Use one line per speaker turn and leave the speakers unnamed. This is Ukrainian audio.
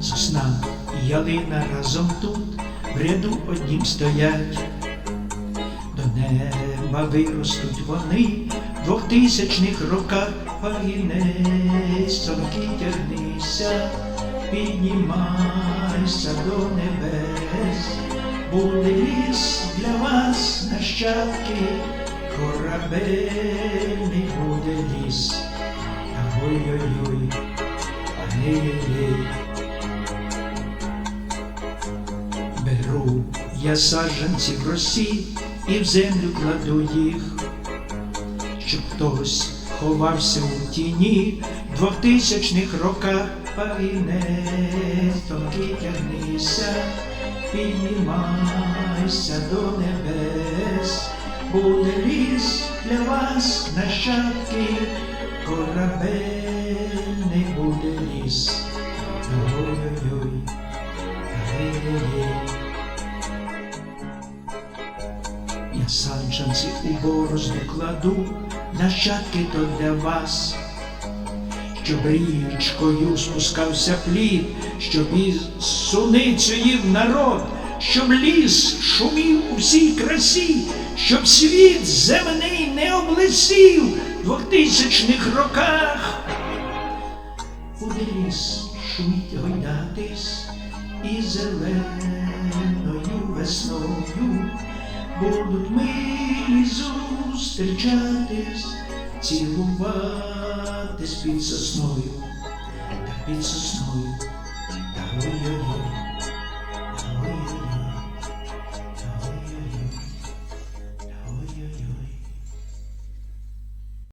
Сосна і ялина разом тут в ряду однім стоять. До неба виростуть вони в двохтисячних роках пагінець, тонкий тягнися, піднімайся до небес, буде ліс для вас нащадки, корабельний буде ліс. Ой-ой-ой, а гей-гей. Беру я саджанці в росі і в землю кладу їх, щоб хтось ховався у тіні двохтисячних роках пагінець, тонкий тягнися, піднімайся до небес, буде ліс для вас нащадки, Я санчанці у борозду кладу, нащадки то для вас, щоб річкою спускався плід, щоб із суницю їв народ, щоб ліс шумів у всій красі, щоб світ земний не облисів в двохтисячних роках. Буде ліс шуміть гойдатись і зеленою весною будуть милі зустрічатись, цілуватись під сосною, та під сосною, та.